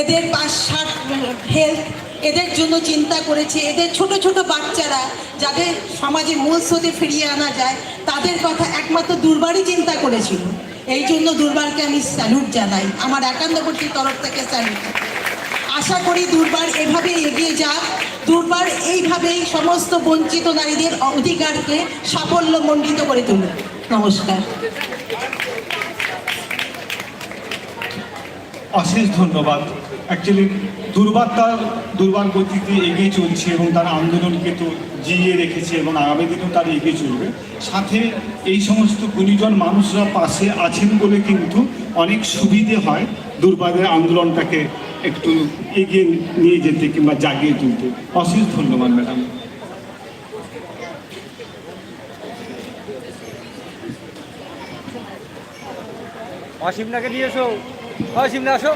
এদের পাঁচ হেলথ এদের জন্য চিন্তা করেছে। এদের ছোট ছোট বাচ্চারা যাদের সমাজের মূল স্রোতে ফিরিয়ে আনা যায়, তাদের কথা একমাত্র দুর্বারই চিন্তা করেছিল। এই জন্য দুর্বারকে আমি স্যালুট জানাই। আমার একান্নবর্তীর তরফ থেকে স্যালুট আশা করি দুর্বার এভাবে এগিয়ে যাক। দুর্বার এইভাবেই সমস্ত বঞ্চিত নারীদের অধিকারকে সাফল্যমণ্ডিত করে তুলুক। নমস্কার। অশেষ ধন্যবাদ। অ্যাকচুয়ালি দুর্বার তার দুর্বার গতিতে এগিয়ে চলছে এবং তার আন্দোলনকে তো জিইয়ে রেখেছে এবং আগামী দিনেও তার এগিয়ে চলবে। সাথে এই সমস্ত গুণীজন মানুষরা পাশে আছেন বলে কিন্তু অনেক সুবিধে হয় দুর্বাদের আন্দোলনটাকে একটু এগিয়ে নিয়ে যেতে কিংবা জাগিয়ে তুলতে। অশেষ ধন্যবাদ, ম্যাডাম। অসীমনাকে নিয়ে এসো। অসীমনা আসো।